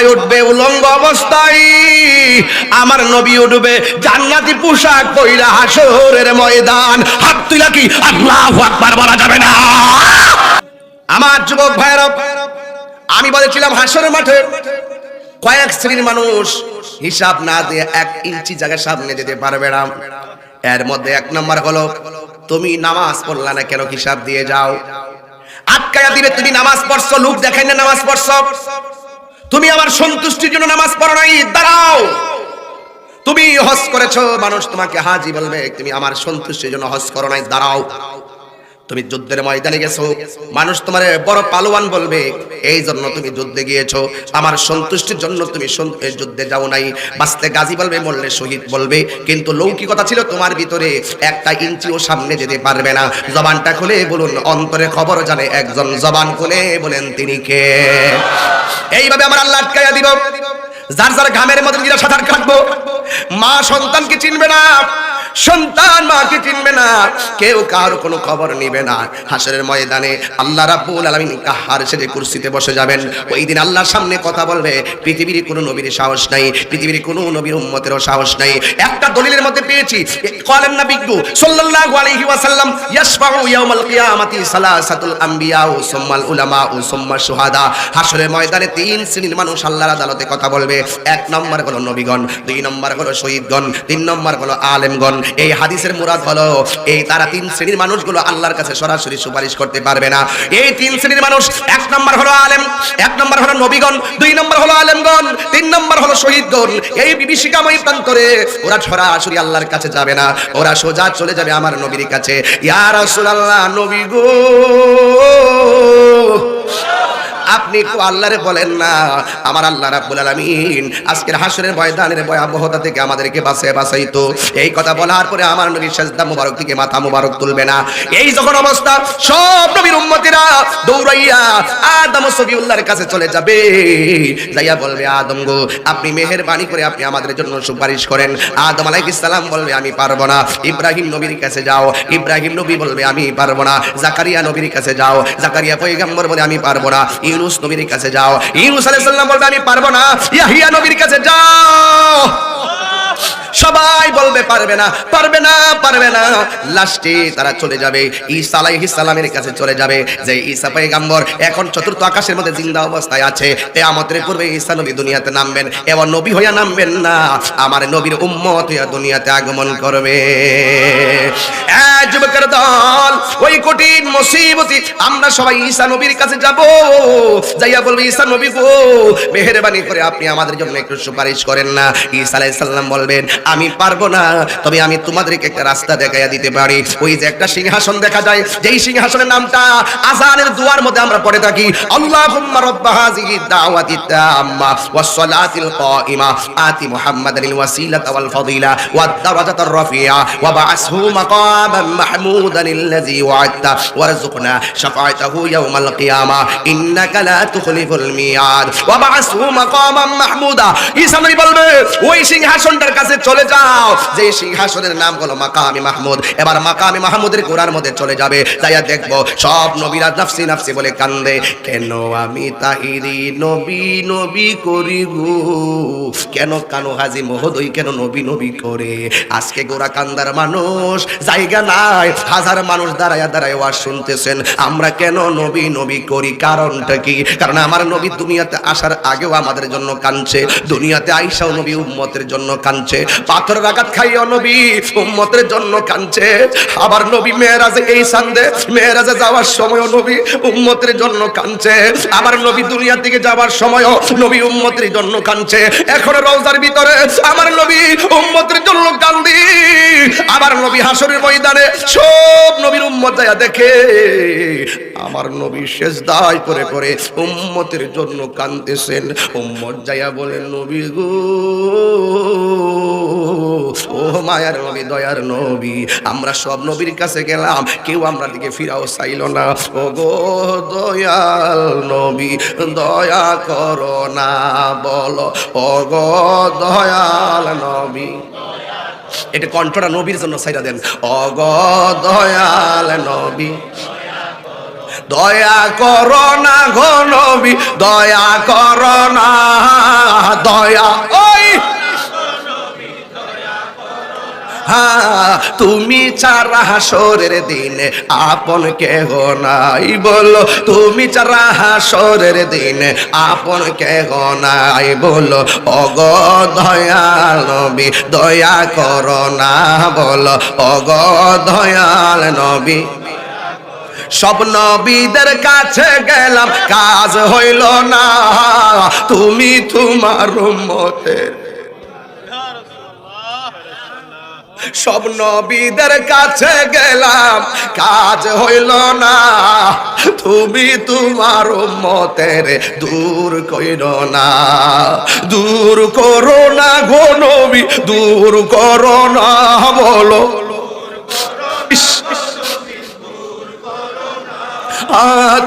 সবাই উঠবে উলঙ্গ অবস্থায়। আমার নবী উঠবে জান্নাতি পোশাক পইরা হাসরের ময়দান। হাত তুলা কি? আল্লাহু আকবার বলা যাবে না। আমার যুবক ভাইরা আমি বলেছিলাম হাসরের মাঠে কয়েক শ্রেণির মানুষ হিসাব না দিয়ে এক ইঞ্চি জায়গা সামনে যেতে পারবে না। এর মধ্যে এক নম্বর হলো, তুমি নামাজ পড়লা না কেন হিসাব দিয়ে যাও? আটকায়া দিবে, তুমি নামাজ পড়ছো, লোক দেখাই না নামাজ পড়ছো? তুমি আমার সন্তুষ্টির জন্য নামাজ পড়ো নাই, দাঁড়াও। তুমি হজ করেছ, মানুষ তোমাকে হাজি বলবে, তুমি আমার সন্তুষ্টির জন্য হজ করো নাই, দাঁড়াও। তুমি যুদ্ধের ময়দানে গেছো। মানুষ তোমার বড় পালোয়ান বলবে এই জন্য তুমি যুদ্ধে গিয়েছো। আমার সন্তুষ্টির জন্য তুমি যুদ্ধে যাও নাই। বাঁচতে গাজী বলবে, মরলে শহীদ বলবে। কিন্তু লৌকিকতা ছিল তোমার ভিতরে, একটা ইঞ্চিও সামনে যেতে পারবে না। জবানটা খুলে বলুন, অন্তরে খবর জানে একজন জবান খুলে বলেন, তিনি কে? এইভাবে আমার আল্লাহ আটকাইয়া দিব। যার যার ঘামের মধ্যে নিজেরা সাঁতার কাটবো। মা সন্তানকে চিনবে না। সন্তান মাকে চিনবে না। কেউ কারও কোনো খবর নিবে না। হাসরের ময়দানে আল্লাহ রাব্বুল আলামিন কাহার সেজে কুরসিতে বসে যাবেন। ওই দিন আল্লাহর সামনে কথা বলবে, পৃথিবীর কোনো নবীর সাহস নাই, পৃথিবীর কোনো নবীর উম্মতেরও সাহস নাই। একটা দলিলের মধ্যে পেয়েছি কলেন না বিজ্ঞু সাল্লাল্লাহু আলাইহি ওয়াসাল্লাম ইয়াশফাউ ইয়াউমাল কিয়ামাতি সালাসাতুল আম্বিয়া ও সুম্মাল উলামা ও সুম্মা শুহাদা। হাসরের ময়দানে তিন শ্রেণির মানুষ আল্লাহর আদালতে কথা বলবে। এক নম্বর হলো নবীগণ, দুই নম্বর হলো শহীদগণ, তিন নম্বর হলো আলেমগণ। এই হাদিসের মুরাদ হলো, এই তারা তিন শ্রেণির মানুষগুলো আল্লাহর কাছে সরাসরি সুপারিশ করতে পারবে না। এই তিন শ্রেণির মানুষ, এক নম্বর হলো আলেম, এক নম্বর হলো নবীগণ, দুই নম্বর হলো আলেমগণ, তিন নম্বর হলো শহীদগণ। এই বিভীষিকাময় প্রান্তরে ওরা সরাসরি আল্লাহর কাছে যাবে না, ওরা সোজা চলে যাবে আমার নবীর কাছে। ইয়া রাসূলুল্লাহ, নবী গো। আপনি একটু আল্লাহরে বলেন না। আমার আল্লাহ রাব্বুল আলামিন আজকের হাসরের ময়দানের ভয়াবহতা থেকে আমাদেরকে বাঁচায় বাঁচাইতো। এই কথা বলার পরে আমার নবীর সাজদা মুবারক থেকে মাথা মুবারক তুলবে না। এই যখন অবস্থা, সব নবীর উম্মতিরা দৌড়াইয়া আদম সফিউল্লাহর কাছে চলে যাবে। যাইয়া বলবে, আদম গো, আপনি মেহেরবানি করে আপনি আমাদের জন্য সুপারিশ করেন। আদম আলাইহিস সালাম বলবে, আমি পারব না। ইব্রাহিম নবীর কাছে যাও। ইব্রাহিম নবী বলবে, আমি পারব না। জাকারিয়া নবীর কাছে যাও। জাকারিয়া পয়গম্বর বলে, আমি পারব না। ইউনুস নবীর কাছে যাও। ইউনুস আলাইহিস সালাম বলবে, আমি পারব না। ইয়াহিয়া নবীর কাছে যাও। সবাই বলবে, পারবে না পারবে না পারবে না। লাস্টে তারা চলে যাবে, ঈসা আলাইহিস সালামের কাছে চলে যাবে। যে ঈসা পয়গম্বর এখন চতুর্থ আকাশের মধ্যে জিন্দা অবস্থায় আছে, কিয়ামতের পূর্বে ঈসা নবী দুনিয়াতে নামবেন এবং নবী হইয়া নামবেন না। আমার নবীর উম্মত হইয়া দুনিয়াতে আগমন করবে। যুবকের দল, ওই কঠিন মুসিবতি আমরা সবাই ঈসা নবীর কাছে যাব। যাইয়া বলবে, ঈসা নবী গো, মেহেরবানি করে আপনি আমাদের জন্য একটু সুপারিশ করেন না। ঈসা আলাইহিস সালাম বলবেন আমি পারব না। তবে আমি তোমাদেরকে একটা রাস্তা দেখাইয়া দিতে পারি। ওই যে একটা সিংহাসন দেখা যায়, যেই সিংহাসনের নামটা আজানের দুয়ার মধ্যে আমরা পড়ে থাকি। আল্লাহুম্মা রাব্ব হাযিহি দাওয়াতি তাম্মা ওয়াস সালাতিল কাইমা আতি মুহাম্মাদানিল ওয়াসিলাতা ওয়াল ফাদিলা ওয়াদ দারাজাতার রাফিয়া ওয়া বা'আসহু মাকামান মাহমুদান আল্লাযী ওয়া'adta ওয়ারযুকনা শাফাআতাহু ইয়াওমাল কিয়ামা ইন্নাকা লা তুখলিফুল মিয়াদ। ওয়া বা'আসহু মাকামান মাহমুদা। ঈসা নবী বলবে, ওই সিংহাসনটার কাছে চলে যাও। যে সিংহাসনের নাম হলো মাকামি মাহমুদ। এবার মাকামি মাহমুদের গোড়ার মধ্যে চলে যাবে। যাইয়া দেখব, সব নবীরা নাফসি নাফসি বলে কান্দে। কেন আমি তাহিরি নবী নবী করি গো? কেন কানো হাজি মহোদয়, কেন নবী নবী করে? আজকে গোরা কান্দার মানুষ, জায়গা নাই। হাজার মানুষ দাঁড়ায় দাঁড়ায় ওয়াজ শুনতেছেন। আমরা কেন নবী নবী করি? কারণটা কি? কারণ আমার নবী দুনিয়াতে আসার আগেও আমাদের জন্য কাঁদছে। দুনিয়াতে আইসাও নবী উম্মতের জন্য কাঁদছে। পাথর আঘাত খাইও নবী, উম্মতের জন্য কাঁদছে। আবার নবী মেয়েরাজে এই সান্দে, মেয়েরাজে যাওয়ার সময়ও নবী উম্মতের জন্য কাঁদছে। আবার নবী দুনিয়া থেকে যাওয়ার সময়ও নবী উম্মতের জন্য কাঁদছে। এখন রওজার ভিতরে আমার নবী উম্মতের জন্য কান্দি। আবার নবী হাসরের ময়দানে সব নবীর উম্মত যায় দেখে, আমার নবী শেষ দায় করে করে উম্মতের জন্য কাঁদতেছেন। উম্মত যাইয়া বলেন নবী গো ও মায়ার নবী, দয়ার নবী, আমরা সব নবীর কাছে গেলাম, কেউ আমরা দিকে ফিরাও চাইল না। ও গো দয়াল নবী, দয়া করো না, বলো ও গো দয়াল নবী। এটা কণ্ঠটা নবীর জন্য সাইরা দেন। অগ দয়াল নবী, দয়া করো না গো নবী, দয়া করো না, দয়া, ওই হ্যাঁ তুমি চারা হাসরের দিনে আপন কেহ নাই। বলো, তুমি চারা হাসরের দিনে আপন কেহ নাই। বলো, অগ দয়াল নবী, দয়া করো না। বলো, অগ দয়াল নবী, সব নবীদের কাছে গেলাম, কাজ হইল না। তুমি তোমার উম্মতের সব নবীদের কাছে গেলাম কাজ হইল না। তুমি তোমার মতের দূর কইর না। দূর করো না গো নবী দূর করো না বলো। ইস,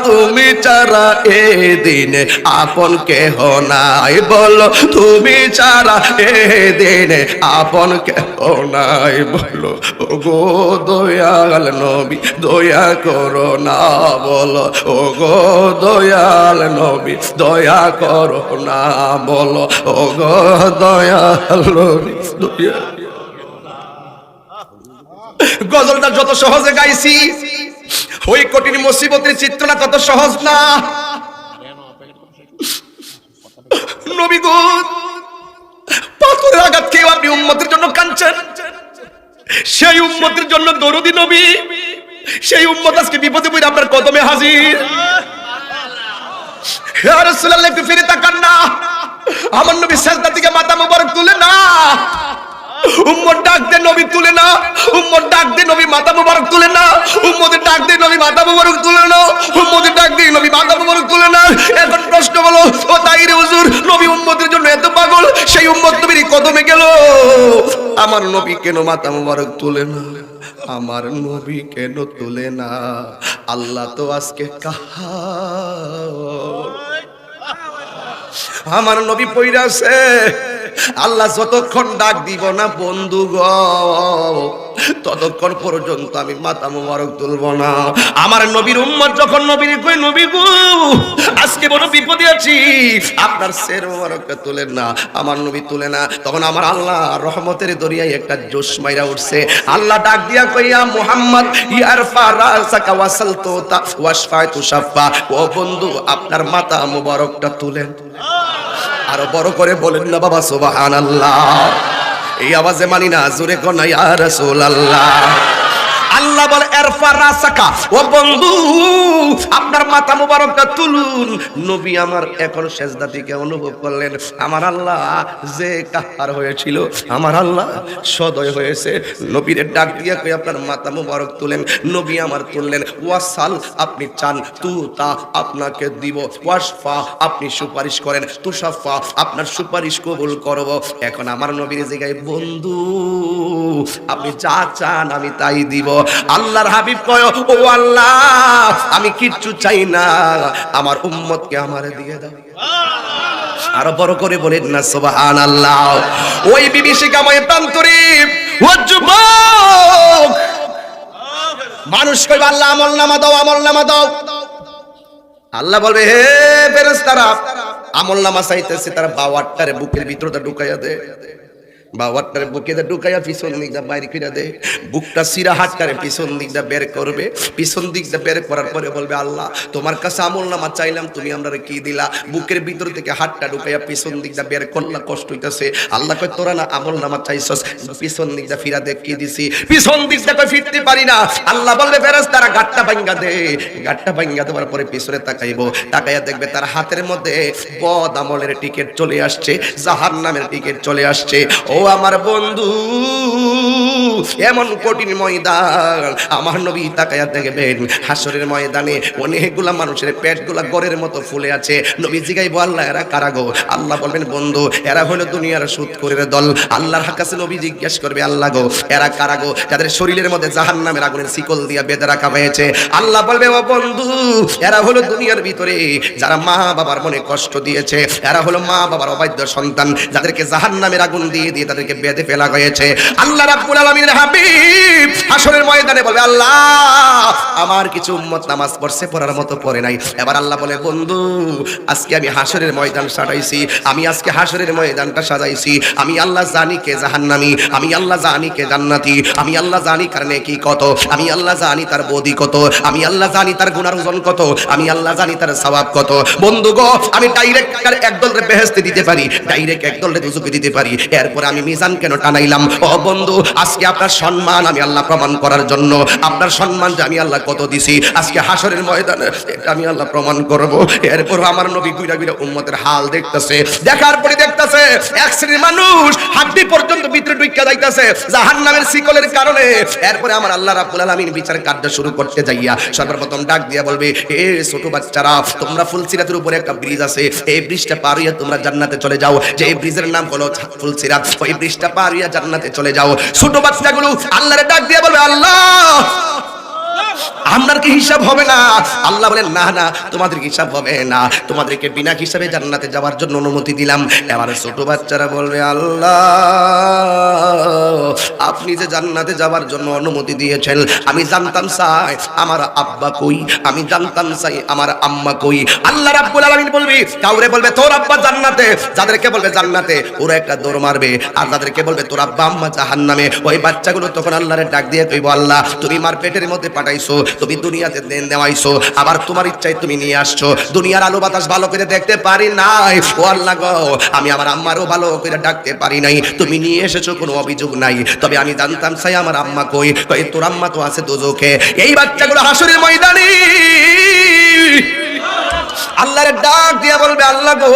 তুমি চারা এ দিনে আপন কেহ নাই। বলো, তুমি চারা এ দিনে আপন কেহ নাই। বলো ও গো দয়াল নবী, দয়া করো না। বলো ও গো দয়াল নবী, দয়া করো না। বলো ও গো দয়াল নবী, দয়া গজলটা যত সহজে গাইছি। ওই কঠিন মুসিবতের চিত্রটা তত সহজ না। পাথরের আঘাত আপনি উম্মতের জন্য কাঁদছেন। সেই উম্মতের জন্য দরদি নবী, সেই উম্মত আজকে বিপদে পড়ে আপনার কদমে হাজির। রাসূলুল্লাহ, একটু ফিরে তাকান না। আমার নবী সাজদা থেকে মাথা মোবারক তুলে না। উম্মত ডাক দে নবী তুলে না। উম্মত ডাক দে নবী মাথা মোবারক তুলে না। উম্মতের ডাক দে নবী মাথা মোবারক তুলে না। উম্মতের ডাক দে নবী মাথা মোবারক তুলে না। এখন প্রশ্ন বলো ও তাইরে হুজুর, নবী উম্মতের জন্য এত পাগল, সেই উম্মত নবীর কদমে গেল? আমার নবী কেন মাথা মোবারক তুলে না? আমার নবী কেন তুলে না? আল্লাহ তো আজকে কাহা আমার নবী পইরাছে আল্লাহ যতক্ষণ ডাক দিব না, বন্ধু গ, ততক্ষণ পর্যন্ত আমি মাথা মোবারক তুলব না। আমার নবীর উম্মত যখন নবীর কই, নবী গো, আজকে বড় বিপদে আছি। আপনার সের মোবারকটা তুলেন না, আমার নবী তুলে না। তখন আমার আল্লাহ রহমতের দরিয়ায় একটা জোশ মাইরা উঠছে। আল্লাহ ডাক দিয়া কইয়া, মুহাম্মদ, ইয়ারফা রাসাকা ওয়াসালতুতা ওয়াশফাতু শাফা ও বন্ধু, আপনার মাথা মোবারকটা তুলেন। আরও বড় করে বলেন না বাবা সোবাহান আল্লাহ এই আওয়াজে মানি না, জোরে কনাই ইয়া রাসূলুল্লাহ। আল্লাহ বলে এরফা রাসাকা ও বন্ধু, আপনার মাথা মুবারকটা তুলুন। নবী আমার এখন সেজদা থেকে অনুভব করলেন, আমার আল্লাহ যে কাহার হয়েছিল, আমার আল্লাহ সদয় হয়েছে। নবীর ডাক কই আপনার মাথা মুবারক তুলেন। নবী আমার তুললেন, ওয়াসাল, আপনি চান তু তা আপনাকে দিব ওয়াসফা আপনি সুপারিশ করেন তুষাফা আপনার সুপারিশ কবুল করব। এখন আমার নবীর জায়গায় বন্ধু, আপনি যা চান আমি তাই দিব। আল্লাহর হাবিব কয়, ও আল্লাহ, আমি কিচ্ছু চাই না। আমার উম্মতকে আমারে দিয়ে দাও। আরও বড় করে বলেন না সুবহান আল্লাহ ওই বিভীষিকাময় প্রান্তরে, ও যুবক! মানুষ কইবে, আল্লাহ, আমল নামা দাও, আমল নামা দাও। আল্লাহ বলবে, হে ফেরেশতারা, আমল নামা চাইতেছে, তার বাওয়ারটারে বুকের ভিতরটা ঢুকাইয়া দে। বাওয়ারটারে বুকে দে ঢুকাইয়া পিছন দিক দা বাইরে কইরা দে। বুকটা সিরা হাতটারে পিছন দিক দা বের করবে। পিছন দিক দা বের করার পরে বলবে, আল্লাহ, তোমার কাছে আমল নামা চাইলাম, তুমি আমরা কি দিলা? বুকের ভিতর থেকে হাতটা ঢুকাইয়া পিছন দিক দা বের করলা, কষ্ট হইতাছে। আল্লাহ কয়, তোরা না আমল নামা চাইছস, পিছন দিক দা ফিরা দেখ কি দিছি? পিছন দিক দা কয়, ফিরতে পারি না। আল্লাহ বলবে, ফেরেশতারা গাটটা ভাঙ্গা দে। গাটটা ভাঙ্গা দেওয়ার পরে পিছনে তাকাইবো। তাকাইয়া দেখবে তার হাতের মধ্যে বদ আমলের টিকিট চলে আসছে জাহান নামের টিকিট চলে আসছে। ও আমার বন্ধু। এমন কঠিন ময়দান আমার নবী তাকাইয়া দেখবেন, হাসরের ময়দানে অনেকগুলা মানুষের পেটগুলা গড়ের মতো ফুলে আছে। নবী জিগাইবো আল্লাহ, এরা কারাগো আল্লাহ বলবেন, বন্ধু, এরা হলো দুনিয়ার করে দল। আল্লাহর কাছে নবী জিজ্ঞেস করবে, আল্লাহ গো, এরা কারাগো যাদের শরীরের মধ্যে জাহান নামের আগুনের শিকল দিয়া বেঁধে রাখা হয়েছে। আল্লাহ বলবে, ও বন্ধু, এরা হলো দুনিয়ার ভিতরে যারা মা বাবার মনে কষ্ট দিয়েছে। এরা হলো মা বাবার অবাধ্য সন্তান, যাদেরকে জাহান নামের আগুন দিয়ে দিয়ে তাদেরকে বেঁধে ফেলা হয়েছে। আল্লাহ রাব্বুল আলামিনের হাবিব। ময়দানে বলবে, আল্লাহ, আমার কিছু উম্মত নামাজ পড়ছে, পড়ার মতো পড়ে নাই। এবার আল্লাহ বলে, বন্ধু, আজকে আমি হাসরের ময়দান সাজাইছি, আমি আজকে হাসরের ময়দানটা সাজাইছি। আমি আল্লাহ জানি কে জাহান্নামী, আমি আল্লাহ জানি কে জান্নাতি, আমি আল্লাহ জানি কার নেকি কত, আমি আল্লাহ জানি তার বদি কত, আমি আল্লাহ জানি তার ওজন কত, আমি আল্লাহ জানি তার সওয়াব কত। বন্ধু গো, আমি ডাইরেক্ট বেহেশতে দিতে পারি, ডাইরেক্ট একদল দিতে পারি। এরপর আমি মিজান কেন টানাইলাম? ও বন্ধু, আজকে আপনার সম্মান আমি আল্লাহ প্রমাণ করার জন্য, আপনার সম্মান যে আমি আল্লাহ কত দিছি, আজকে হাসরের ময়দানে এটা আমি আল্লাহ প্রমাণ করব। এরপর আমার নবী গুইরা গুইরা উম্মতের হাল দেখতেছে, দেখার পরে দেখতেছে এক শ্রেণির মানুষ হাড্ডি পর্যন্ত ভিতরে ঢুইকা যাইতেছে, জাহান্নামের শিকলের কারণে। এরপরে আমার আল্লাহ রাব্বুল আলামিন বিচার কার্য শুরু করতে যাইয়া সর্বপ্রথম ডাক দিয়া বলবে, এ ছোট বাচ্চারা, তোমরা ফুলসিরাতের উপরে একটা ব্রিজ আছে, এই ব্রিজটা পার হইয়া তোমরা জান্নাতে চলে যাও। যে এই ব্রিজের নাম হলো ফুলসিরাত, ওই ব্রিজটা পার হইয়া জান্নাতে চলে যাও। ছোট বাচ্চাগুলো আল্লাহরে ডাক দিয়ে বলবে আল্লাহ! আপনার কি হিসাব হবে না? আল্লাহ বলেন, না না, তোমাদের হিসাব হবে না? তোমাদেরকে বিনা হিসাবে জান্নাতে যাওয়ার জন্য অনুমতি দিলাম। এবার ছোট বাচ্চারা বলবে, আল্লাহ, আপনি যে জান্নাতে যাওয়ার জন্য অনুমতি দিয়েছেন, আমি জানতাম চাই আমার আব্বা কই? আমি জানতাম চাই আমার আম্মা কই? আল্লাহ রাব্বুল আলামিন বলবি, কাউরে বলবে, তোর আব্বা জান্নাতে। যাদেরকে বলবে, জান্নাতে। ওরা একটা দৌড় মারবে। আর যাদেরকে বলবে, তোর আব্বা আম্মা জাহান্নামে। ওই বাচ্চাগুলো তখন আল্লাহরে ডাক দিয়ে কইবো, আল্লাহ, তুমি মার পেটের মধ্যে পাঠাইছো তুমি দুনিয়াতে দেন দেওয়াইছো, আবার তোমার ইচ্ছায় তুমি নিয়ে আসছো। দুনিয়ার আলো বাতাস ভালো করে দেখতে পারি নাই। ও আল্লাহ গো, আমি আমার আম্মারও ভালো করে ডাকতে পারি নাই। তুমি নিয়ে এসেছ, কোনো অভিযোগ নাই। তবে আমি জানতাম সাই আমার আম্মা কই? কই তোর আম্মা তো আছে দুজোকে এই বাচ্চাগুলো হাসুরের ময়দানে। আল্লাহর ডাক দিয়ে বলবে, আল্লাহ গো,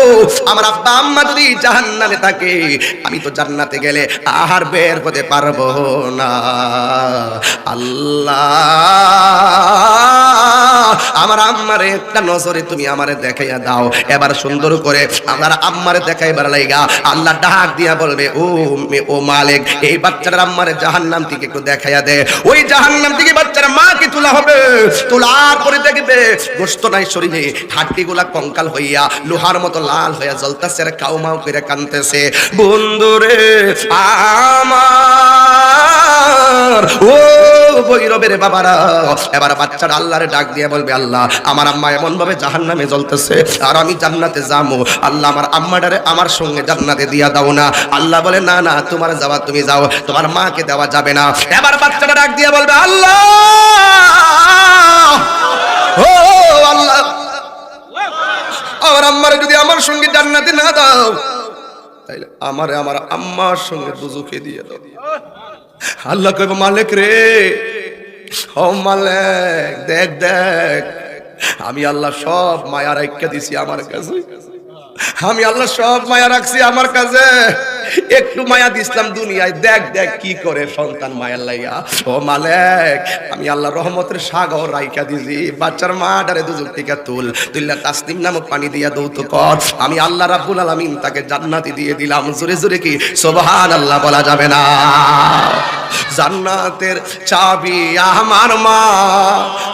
আমার আব্বা আম্মা যদি জাহান্নামে থাকে, আমি তো জান্নাতে গেলে আহার বের হতে পারব না। আল্লাহ আমার আম্মারে একটা নজরে তুমি আমারে দেখাইয়া দাও। এবার সুন্দর করে আমার আম্মারে দেখাইবার লাইগা আল্লাহ ডাক দিয়া বলবে, ও ও মালিক, এই বাচ্চাটার আম্মারে জাহান্নাম থেকে একটু দেখাইয়া দে। ওই জাহান্নাম থেকে বাচ্চার মাকে তোলা হবে। তোলার পরে দেখবে গোস্ত নাই শরীরে হাড্ডিগুলা কঙ্কাল হইয়া, লোহার মতো লাল হইয়া জ্বলতেছে আর কাউ মাউ করে কানতেছে বন্ধুরে, আমার, ও বৈরবের বাবারা, এবার বাচ্চারা আল্লাহর ডাক দিয়ে বলবে, আল্লাহ, আমার আম্মা এমন ভাবে জাহান্নামে জ্বলতেছে, আর আমি জান্নাতে যাব আল্লাহ, আমার আম্মাটারে আমার সঙ্গে জান্নাতে দিয়া দাও না। আল্লাহ বলে, না না, তোমার যাওয়া তুমি যাও, তোমার মাকে দেওয়া যাবে না। এবার বাচ্চাটা ডাক দিয়ে বলবে, আল্লাহ! আমার সঙ্গে আম্মার সঙ্গে দুজুকে দিয়ে দাও। আল্লাহ কইব, মালিক রে ও মালিক, দেখ দেখ। আমি আল্লাহ সব মায়া রাখা দিছি আমার কাছে। আমি আল্লাহ সব মায়া রাখছি আমার কাছে। একটু মায়া দিছিলাম দুনিয়ায়। দেখ দেখ কি করে সন্তান মায়ার লাইয়া। ও মালিক, আমি আল্লাহ রহমতের সাগর রাইকা দিছি। বাচ্চার মা ডারে দুজক থেকে তুল। তুইলা তাসনিম নামক পানি দিয়া দৌত কর। আমি আল্লাহ রাব্বুল আলামিন তাকে জান্নাতি দিয়ে দিলাম। জোরে জোরে কি? সুবহান আল্লাহ বলা যাবে না। জান্নাতের চাবি আমার মা।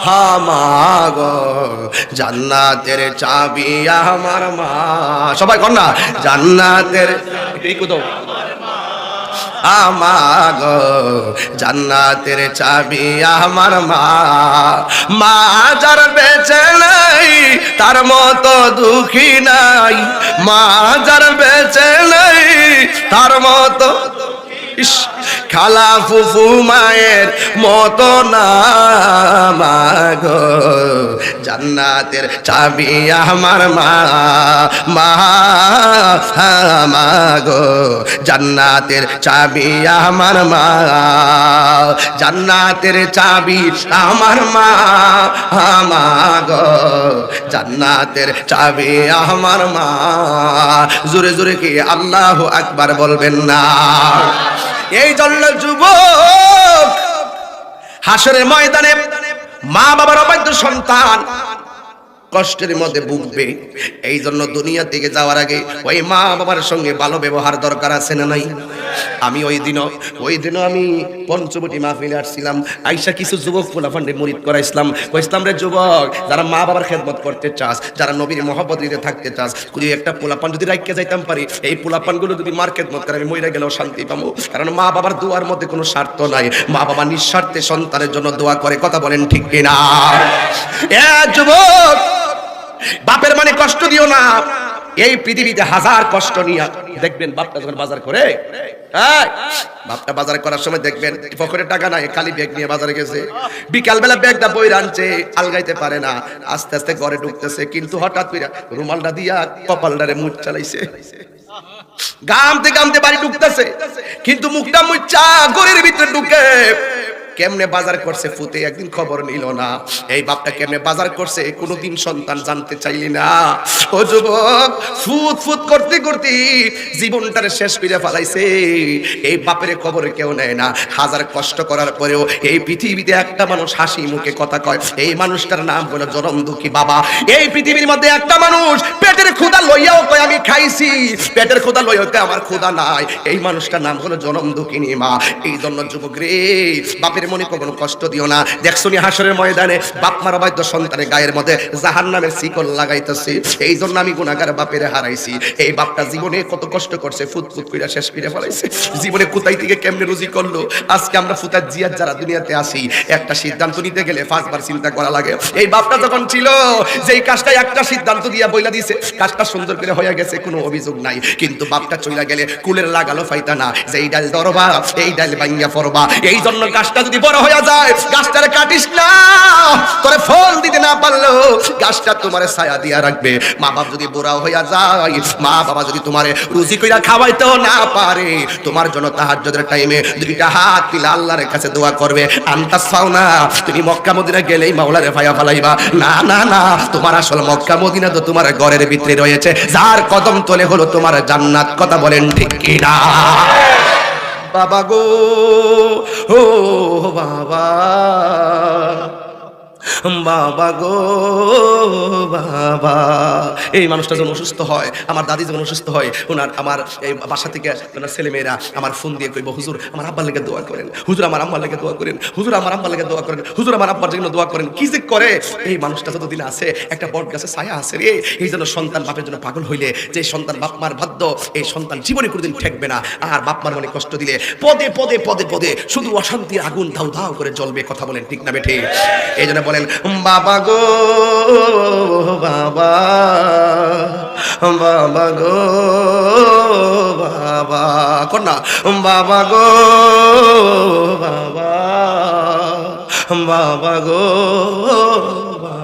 হামাগ জান্নাতের চাবি আমার মা। সবাই কর না, জান্নাতের কোথাও আমাগ জান্নাতের চাবি আমার মা। মা যার বেঁচে নাই, তার মতো দুঃখী নাই। মা যার বেঁচে নাই, তার মতো খালা ফুফু মায়ের মতো না মাগো জান্নাতের চাবি আমার মা মা মাগো জান্নাতের চাবি আমার মা, জান্নাতের চাবি আমার মা মাগো জান্নাতের চাবি আমার মা। জোরে জোরে কি আল্লাহ আকবার বলবেন না? এই জন্য যুবক হাসরের ময়দানে মা বাবার অবাধ্য সন্তান কষ্টের মধ্যে ভুগবে। এই জন্য দুনিয়া থেকে যাওয়ার আগে ওই মা বাবার সঙ্গে ভালো ব্যবহার দরকার আছে না নাই? আমি ওই দিনও ওই দিনও আমি পঞ্চবটি মাহফিলে আসছিলাম। আইসা কিছু যুবক ফুলাফান্ডে মুরিদ করাইছিলাম। কইসলাম রে যুবক, যারা মা বাবার খেদমত করতে চাস, যারা নবীর মহব্বত দিতে থাকতে চাস যদি একটা পোলাপান যদি রাখতে যাইতাম পারি, এই পোলাপানগুলো যদি মার খেদমত করে, আমি মইরা গেলেও শান্তি পাবো কারণ মা বাবার দোয়ার মধ্যে কোনো স্বার্থ নাই। মা বাবা নিঃস্বার্থে সন্তানের জন্য দোয়া করে, কথা বলেন ঠিক কিনা? এ যুবক! বাপের মানে কষ্ট দিও না। এই পৃথিবীতে হাজার কষ্ট নিয়ে দেখবেন বাপটা যখন বাজার করে বাপটা বাজার করার সময় দেখবেন পকেটে টাকা নাই, খালি ব্যাগ নিয়ে বাজারে গেছে। বিকাল বেলা ব্যাগটা বই আলগাইতে পারে না। আস্তে আস্তে ঘরে ঢুকতেছে, কিন্তু হঠাৎ করে রুমালটা দিয়া কপালটারে মুখ চালাইছে। গামতে গামতে বাড়ি ঢুকতেছে, কিন্তু মুখটা মুচ্চা ঘরের ভিতরে ঢুকে। কেমনে বাজার করছে ফুতে? একদিন খবর নিল না। এই বাপটা কেমনে বাজার করছে? কোনোদিন সন্তান জানতে চাইলি না। ও যুবক, ফুত ফুত করতে করতে জীবনটারে শেষ করে ফেলাইছে। এই বাপের খবরে কেউ নেয় না। হাজার কষ্ট করার পরেও এই পৃথিবীতে একটা মানুষ হাসি মুখে কথা কয়। এই মানুষটার নাম হলো জনম দুঃখী বাবা। এই পৃথিবীর মধ্যে একটা মানুষ পেটের ক্ষুদা লইয়াও কয়, আমি খাইছি। পেটের ক্ষুদা লইয়াও কয়, আমার ক্ষুদা নাই। এই মানুষটার নাম হলো জনম দুঃখিনী মা। এই জন্য যুবক রে, বাপের মনে কখনো কষ্ট দিও না। দেখছ নি হাসরের ময়দানে বাপ মারা বাধ্য সন্তানের গায়ের মধ্যে জাহান নামের শিকল লাগাইতেছে। এই জন্য আমি গুণাগার বাপের হারাইছি। এই বাপটা জীবনে কত কষ্ট করছে ফুট কইরা শেষ করে ফেলাইছে। জীবনে কোথায় থেকে কেমনে রুজি করল? আজকে আমরা ফুতার জিয়ার যারা দুনিয়াতে আসি একটা সিদ্ধান্ত নিতে গেলে পাঁচবার চিন্তা করা লাগে। এই বাপটা যখন ছিল, যেই কাজটা একটা সিদ্ধান্ত দিয়া বইলা দিছে, কাজটা সুন্দর করে হয়ে গেছে, কোনো অভিযোগ নাই। কিন্তু বাপটা চইলা গেলে কুলের লাগালো ফাইতা না যে এই ডাল দরবা এই ডাল ভাঙ্গা ফরবা এই জন্য কাজটা বড় হয়ে যায়, গাছটারে কাটিস না। তোরে ফল দিতে না পারল গাছটা তোমার ছায়া দিয়া রাখবে। মা বাপ যদি বুড়া হইয়া যায়, মা বাবা যদি তোমারে রুজি কইরা খাওয়াইতেও না পারে, তোমার জন্য তাহাজ্জুদের টাইমে দুইটা হাত তুলে আল্লাহর কাছে দোয়া করবে। আন্তাস পাও না, তুমি মক্কা মদিনা গেলেই মাওলারে ফায়া ফালাইবা। না না না, তোমার আসল মক্কা মদিনা তো তোমার ঘরের ভিতরে রয়েছে। যার কদম তলে হলো তোমার জান্নাত, কথা বলেন ঠিক কিনা? বাবা গো ও বাবা। বাবা গো, বাবা। এই মানুষটা যখন অসুস্থ হয়, আমার দাদি যখন অসুস্থ হয় ওনার আমার এই বাসা থেকে ওনার ছেলেমেয়েরা আমার ফোন দিয়ে কইব, হুজুর, আমার আব্বার লেগে দোয়া করেন। হুজুর, আমার আম্মার লেগে দোয়া করেন। হুজুর, আমার আম্মার লেগে দোয়া করেন। হুজুর, আমার আব্বার জন্য দোয়া করেন। কি যে করে? এই মানুষটা যতদিন আছে, একটা বট গাছে ছায়া আছে রে। এই জন্য সন্তান বাপের জন্য পাগল হইলে, যে সন্তান বাপ মার বাধ্য এই সন্তান জীবনে কোনোদিন ঠেকবে না। আর বাপ মার মনে কষ্ট দিলে, পদে পদে পদে পদে শুধু অশান্তির আগুন ধাউ ধাউ করে জ্বলবে, কথা বলেন ঠিক না বেঠে? এই জন্য বলেন বাবা গো বাবা বাবা গো বাবা। কন্যা বাবা গো বাবা বাবা গো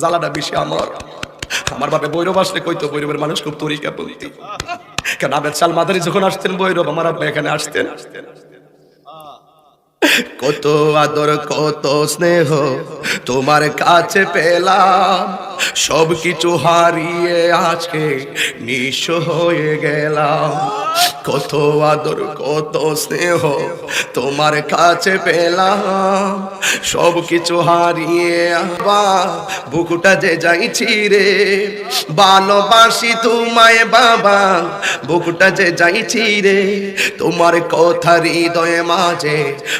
জ্বালাটা বেশি আমার। আমার বাপে বৈরব আসলে কইতো, বৈরবের মানুষ খুব তরিকা বলতো। কেন আবেদ সাল মাদারি যখন আসতেন, বৈরব আমার আব্বা এখানে আসতেন। কত আদর, কত স্নেহ তোমার কাছে পেলাম। সব কিছু হারিয়ে আজকে নিঃস্ব হয়ে গেলাম। কত আদর, কত স্নেহ তোমার কাছে পেলাম। সব কিছু হারিয়ে আবার বুকুটা যে যাইছি রে ভালোবাসি তোমায় বাবা। বুকুটা যে যাইছি রে তোমার কথা হৃদয়ে মাঝে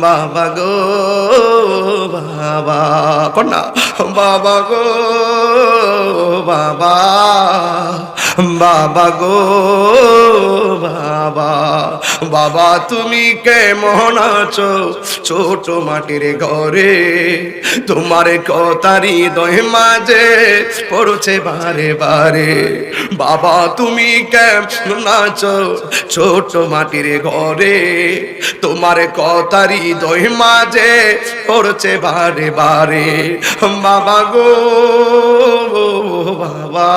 বাবা গো, বাবা। কন্যা বাবা গো, বাবা। বাবা গো, বাবা। বাবা, তুমি কেমন আছো? ছোট মাটির ঘরে তোমার কথারি দহে মাঝে পড়ছে বারে বারে। বাবা, তুমি কেমন আছো? ছোট মাটির ঘরে তোমার কথারি দহে মাঝে পড়ছে বারে বারে। বাবা গো, বাবা।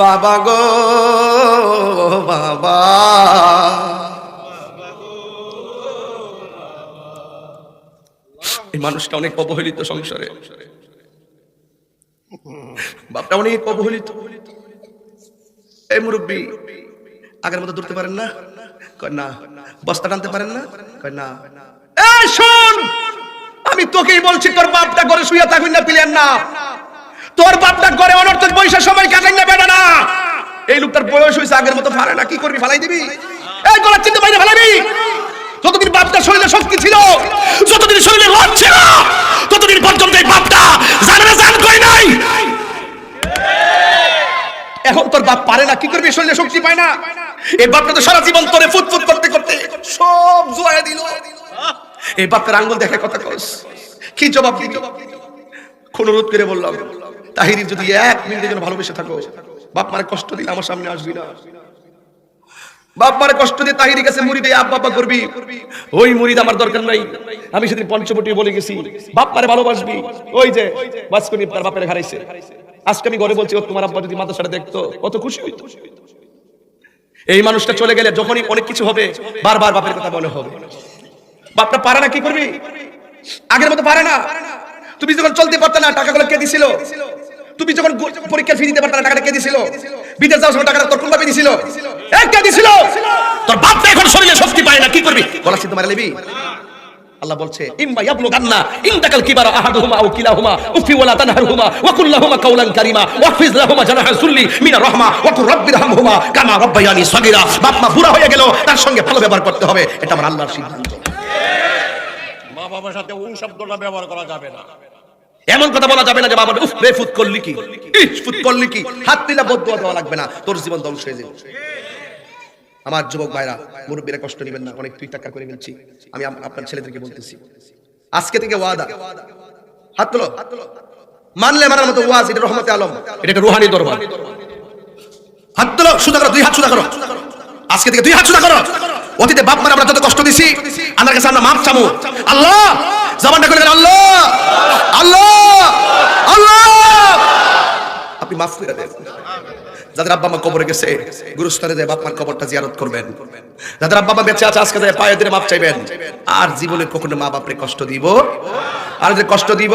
বাবা গো, বাবা এই মানুষটা অনেক অবহেলিত সংসারে। বাপটা অনেক অবহেলিত। এই মুরব্বী আগের মতো ধরতে পারেন না? কয় না। বস্তা টানতে পারেন না? কয় না। এই শোন, আমি তোকেই বলছি, তোর বাপটা ঘরে শুয়ে থাকুন না, প্লেয়ার না। তোর বাপটা ঘরে অনর্থক পয়সা সময় কাটাই না বেটা না। এই লোকটার বয়স হয়েছে, আগের মতো পারে না, কি করবি, ফালাই দিবি? এই গলার চিন্তা বাইরে ফালাবি। যতদিন বাপটা শরীরে শক্তি ছিল যতদিন শরীরে রথ ছিল ততদিন পর্যন্ত এই বাপটা জানে না জান কই নাই এখন তোর বাপ পারে না, কি করবি? শরীরে শক্তি পায় না। এই বাপটা তো সারা জীবন তোরে ফুটফুট করতে করতে সব জোয়া দিল। এই বাপের আঙ্গুল দেখে কথা কস। কি জবাব দিল কোন অনুরোধ করে বললাম, তাহিরি যদি এক মিনিটের জন্য ভালোবেসে থাকো, বাপ মারে কষ্ট দিলে আমার সামনে আসবি না। বাপ মারে কষ্ট দিয়ে তাহিরি কাছে মুড়ি দিয়ে আব্বা আব্বা করবি। ওই মুড়িদ আমার দরকার নাই। আমি সেদিন পঞ্চবটি বলে গেছি। বাপ মারে ভালোবাসবি। ওই যে বাসকনি তার বাপের হারাইছে আজকে আমি ঘরে বলছি, ও, তোমার আব্বা যদি মাদ্রাসাটা দেখতো, কত খুশি হইতো। এই মানুষটা চলে গেলে যখনই অনেক কিছু হবে, বারবার বাপের কথা মনে হবে। বাপটা পারে না, কি করবি? আগের মতো পারে না। তুমি যখন চলতে পারতে না, টাকাগুলো কে দিছিল? তুমি যখন পরীক্ষার ফি দিতে পারতে না, টাকাটা কে দিছিল? বিদেশ যাওয়ার সময় টাকাটা তোর কোন বাপে দিছিল? এ কে দিছিল? তোর বাপটা এখন শরীরে শক্তি পায় না, কি করবি? গলা সিদ্ধ মারা লিবি আল্লাহ বলছে ইম্মা ইয়াবলুগান্না ইনদাকাল কিবারা আহাদুহুমা আও কিলাহুমা উফি ওয়ালা তানহারহুমা ওয়া কুল লাহুমা কাওলান কারীমা ওয়াহফিজ লাহুমা জানাহা যুল্লি মিনার রাহমা ওয়া কুর রাব্বিরহামহুমা কামা রাব্বায়ানি সগীরা। বাপ মা বুড়া হয়ে গেল তার সঙ্গে ভালো ব্যবহার করতে হবে এটা আমার আল্লাহর সিদ্ধান্ত। মা বাবার সাথে ওই শব্দটা ব্যবহার করা যাবে না। এমন কথা বলা যাবে না যে বাবা উফ রে ফুট করলি কি? ইস, ফুট করলি কি? হাত দিলে বদুয়া দেওয়া লাগবে না তোর জীবন ধ্বংস হয়ে যাবে। আমার যুবক ভাইরা, মুরব্বীরা কষ্ট নেবেন না, অনেক তুই টাকা করে ফেলছি। আমি আপনার ছেলেদেরকে বলতেছি। আজকে থেকে ওয়াদা। হাত তোলো। মানলে মানার মতো ওয়াজ, এটা রহমতে আলম। এটা একটা রুহানি দরবার। হাত তোলো, সুদা করো, দুই হাত সুদা করো। আজকে থেকে দুই হাত সুদা করো। অতীতে বাপ মারা আমরা যত কষ্ট দিছি আমার কাছে আমরা মাপ চামু। আল্লাহ! জবানটা করে আল্লাহ! আল্লাহ! আল্লাহ! আপনি মাফ করে দেন। যাদের আব্বা মা কবরে গেছে, গুরুস্থানে যায় বাপমার কবরটা জিয়ারত করবেন। যাদের আব্বা মা বেঁচে আছে, আজকে যায় পায়ে ধরে মাপ চাইবেন। আর জীবনে কখনো মা বাপরে কষ্ট দিব? আর যে কষ্ট দিব?